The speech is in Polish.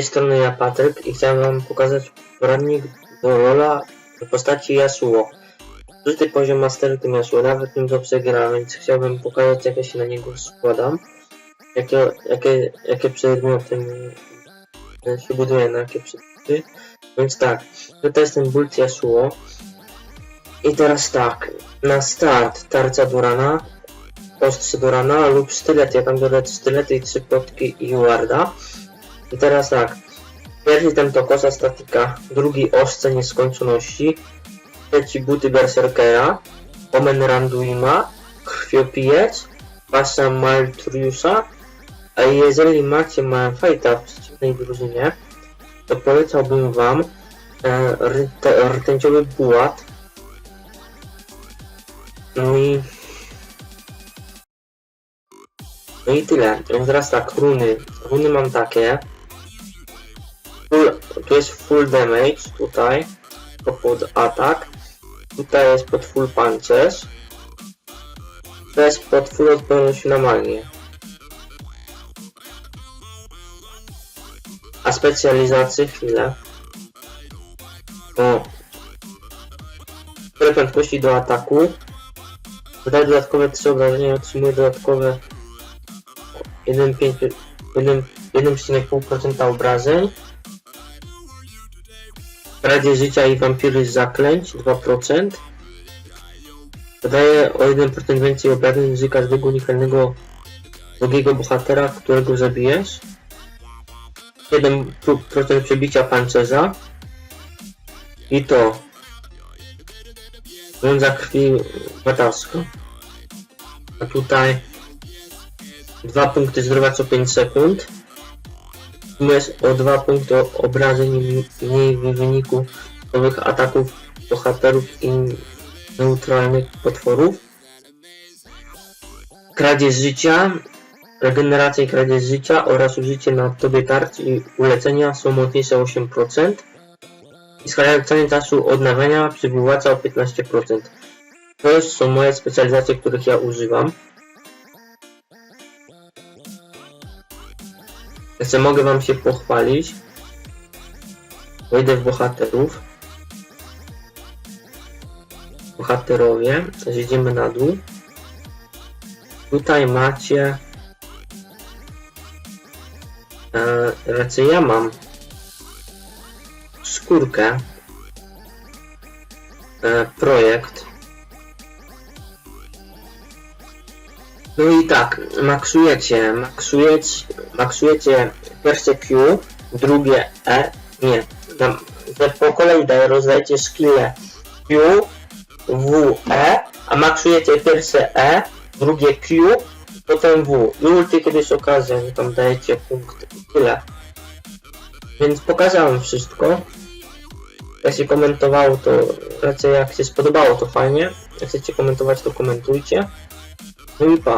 tej strony ja Patryk i chciałem wam pokazać poradnik do rola w postaci Yasuo. Szósty poziom tym Yasuo, nawet nim dobrze gra, więc chciałbym pokazać jak ja się na niego składam. Jakie, jakie, jakie przedmioty mi- się buduje na jakie przedmioty. Więc tak, tutaj jest ten bult Yasuo. I teraz tak, na start tarca Durana, ostrze Durana lub sztylet, ja tam dodaję sztylety i trzy plotki i warda. I teraz tak, pierwszy ten to kosa statika, drugi ostrze nieskończoności, trzeci buty berserkera, omen randuima, krwiopijec, pasa maltriusa, a jeżeli macie malfighta w przeciwnej drużynie, to polecałbym wam e, rte, rtęciowy bułat. No i no i tyle. Teraz tak, runy. Runy mam takie. Tu jest full damage, tutaj. Pod atak. Tutaj jest pod full punches. To jest pod full odporność na magię. A specjalizacje chwilę. O. Tyle prędkości do ataku. Dodaję dodatkowe 3 obrażenia, otrzymuję dodatkowe 1,5 1 1,5% obrażeń. Radzie życia i wampiry zaklęć 2%. Dodaje o 1% więcej obrażeń z każdego unikalnego drugiego bohatera, którego zabijesz. 1% przebicia pancerza. I to. Wiąza krwi batawska. A tutaj 2 punkty zdrowia co 5 sekund. Jest o 2 punkty obrażeń mniej w wyniku nowych ataków bohaterów i neutralnych potworów. Kradzież życia, regeneracja i kradzież życia oraz użycie na tobie tarcz i ulecenia są mocniejsze o 8%. I skracanie czasu odnawiania przywraca o 15%. To są moje specjalizacje, których ja używam. Jeszcze mogę wam się pochwalić. Wejdę w bohaterów. Bohaterowie. Zjedziemy na dół. Tutaj macie... E, raczej ja mam skórkę. E, projekt. No i tak, maksujecie, maksujecie, maksujecie pierwsze Q, drugie E, nie, że po kolei daję, rozdajecie skille Q, W, E, a maksujecie pierwsze E, drugie Q, potem W. I ulti kiedy jest okazja, nie tam dajecie punkt i tyle. Więc pokazałem wszystko. Jak się komentowało, to raczej jak się spodobało, to fajnie. Jak chcecie komentować, to komentujcie. No i pa.